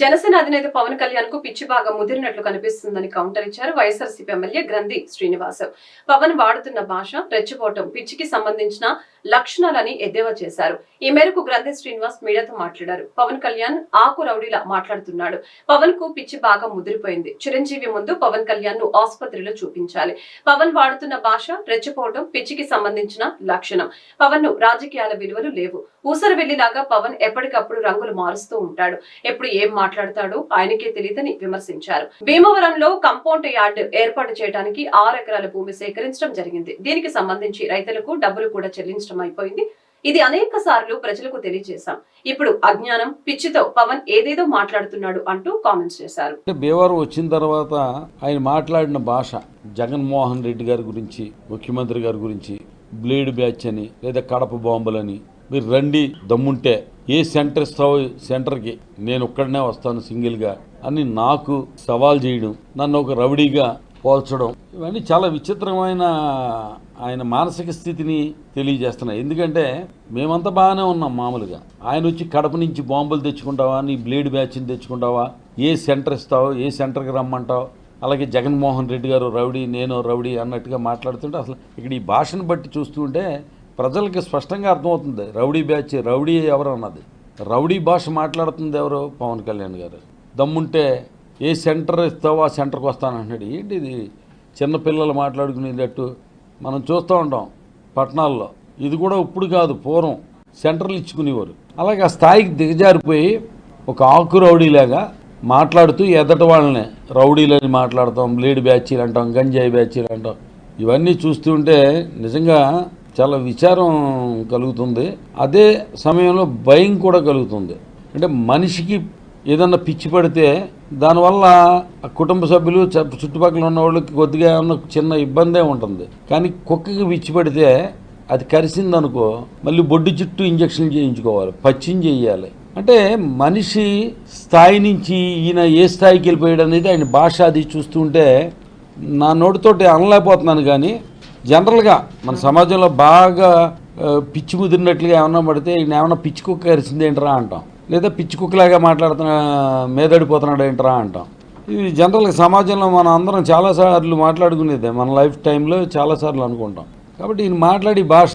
జనసేన అధినేత పవన్ కళ్యాణ్కు పిచ్చి బాగా ముదిరినట్లు కనిపిస్తుందని కౌంటర్ ఇచ్చారు వైఎస్ఆర్సీపీ ఎమ్మెల్యే గ్రంథి శ్రీనివాస్ పవన్ వాడుతున్న భాష రెచ్చిపోవటం పిచ్చికి సంబంధించిన లక్షణాలని ఎద్దేవా చేశారు. ఈ మేరకు గ్రంథి శ్రీనివాస్ మీడియాతో మాట్లాడారు. పవన్ కళ్యాణ్ ఆకు రౌడీలా మాట్లాడుతున్నాడు. పవన్కు పిచ్చి బాగా ముదిరిపోయింది. చిరంజీవి ముందు పవన్ కళ్యాణ్ను ఆసుపత్రిలో చూపించాలి. పవన్ వాడుతున్న భాష రెచ్చిపోవటం పిచ్చికి సంబంధించిన లక్షణం. పవన్ను రాజకీయాల విలువలు లేవు. ఊసరవెల్లిలాగా పవన్ ఎప్పటికప్పుడు రంగులు మారుస్తూ ఉంటాడు. ఎప్పుడు ఏం మాట్లాడతాడో. ఆయనకే తెలియదని విమర్శించారు. భీమవరంలో కంపౌండ్ యార్డ్ ఏర్పాటు చేయడానికి ఆరు ఎకరాల భూమి సేకరించడం జరిగింది. దీనికి సంబంధించి రైతులకు డబ్బులు కూడా చెల్లించడం అయిపోయింది. ఇది అనేక సార్లు ప్రజలకు తెలియజేశాం. ఇప్పుడు అజ్ఞానం పిచ్చితో పవన్ ఏదేదో మాట్లాడుతున్నాడు అంటూ కామెంట్స్ చేశారు. భీమవరం వచ్చిన తర్వాత ఆయన మాట్లాడిన భాష జగన్మోహన్ రెడ్డి గారి గురించి ముఖ్యమంత్రి గారి గురించి బ్లేడ్ బ్యాచ్ అని లేదా కడప బాంబులని మీరు రండి దమ్ముంటే. ఏ సెంటర్ ఇస్తావో సెంటర్కి నేను ఒక్కడనే వస్తాను సింగిల్గా అని నాకు సవాల్ చేయడం నన్ను ఒక రౌడీగా పోల్చడం ఇవన్నీ చాలా విచిత్రమైన ఆయన మానసిక స్థితిని తెలియజేస్తున్నాయి. ఎందుకంటే మేమంతా బాగానే ఉన్నాం మామూలుగా. ఆయన వచ్చి కడప నుంచి బాంబులు తెచ్చుకుంటావా నీ బ్లేడ్ బ్యాచ్ని తెచ్చుకుంటావా ఏ సెంటర్ ఇస్తావు ఏ సెంటర్కి రమ్మంటావు? అలాగే జగన్మోహన్ రెడ్డి గారు రౌడీ నేను రౌడీ అన్నట్టుగా మాట్లాడుతుంటే అసలు ఇక్కడ ఈ భాషను బట్టి చూస్తుంటే ప్రజలకి స్పష్టంగా అర్థమవుతుంది. రౌడీ బ్యాచ్ రౌడీ ఎవరు అన్నది రౌడీ భాష మాట్లాడుతుంది ఎవరు? పవన్ కళ్యాణ్ గారు. దమ్ముంటే ఏ సెంటర్ ఇస్తావో ఆ సెంటర్కి వస్తానంటున్నాడు ఏంటి ఇది చిన్నపిల్లలు మాట్లాడుకునేటట్టు మనం చూస్తూ ఉంటాం పట్టణాల్లో. ఇది కూడా ఇప్పుడు కాదు పూర్వం. సెంటర్లు ఇచ్చుకునేవారు. అలాగే ఆ స్థాయికి దిగజారిపోయి ఒక ఆకు రౌడీలాగా మాట్లాడుతూ ఎదట వాళ్ళని. రౌడీలని మాట్లాడతాం బ్లేడ్ బ్యాచీలు అంటాం గంజాయి బ్యాచీలు అంటాం. ఇవన్నీ చూస్తుంటే నిజంగా చాలా విచారం కలుగుతుంది. అదే సమయంలో భయం కూడా కలుగుతుంది. అంటే మనిషికి ఏదన్నా పిచ్చి పడితే దానివల్ల ఆ కుటుంబ సభ్యులు చుట్టుపక్కల ఉన్న వాళ్ళకి కొద్దిగా ఏమన్నా చిన్న ఇబ్బందే ఉంటుంది. కానీ కుక్కకి పిచ్చి పడితే అది కరిసిందనుకో మళ్ళీ బొడ్డు చుట్టూ ఇంజక్షన్ చేయించుకోవాలి పచ్చిం చేయాలి. అంటే మనిషి స్థాయి నుంచి ఈయన ఏ స్థాయికి వెళ్ళిపోయాడు అనేది ఆయన భాష అది చూస్తుంటే నా నోటితోటి అనలేకపోతున్నాను కానీ జనరల్గా మన సమాజంలో బాగా పిచ్చి ముదిరినట్లుగా ఏమన్నా పడితే ఈయన ఏమన్నా పిచ్చి కుక్క కరిసింది ఏంట్రా అంటాం. లేదా పిచ్చి కుక్కలాగా మాట్లాడుతున్న మేదడిపోతున్నాడు ఏంట్రా అంటాం. ఇది జనరల్గా సమాజంలో మనం అందరం చాలాసార్లు మాట్లాడుకునేదే మన లైఫ్ టైంలో చాలాసార్లు అనుకుంటాం. కాబట్టి ఈయన మాట్లాడి భాష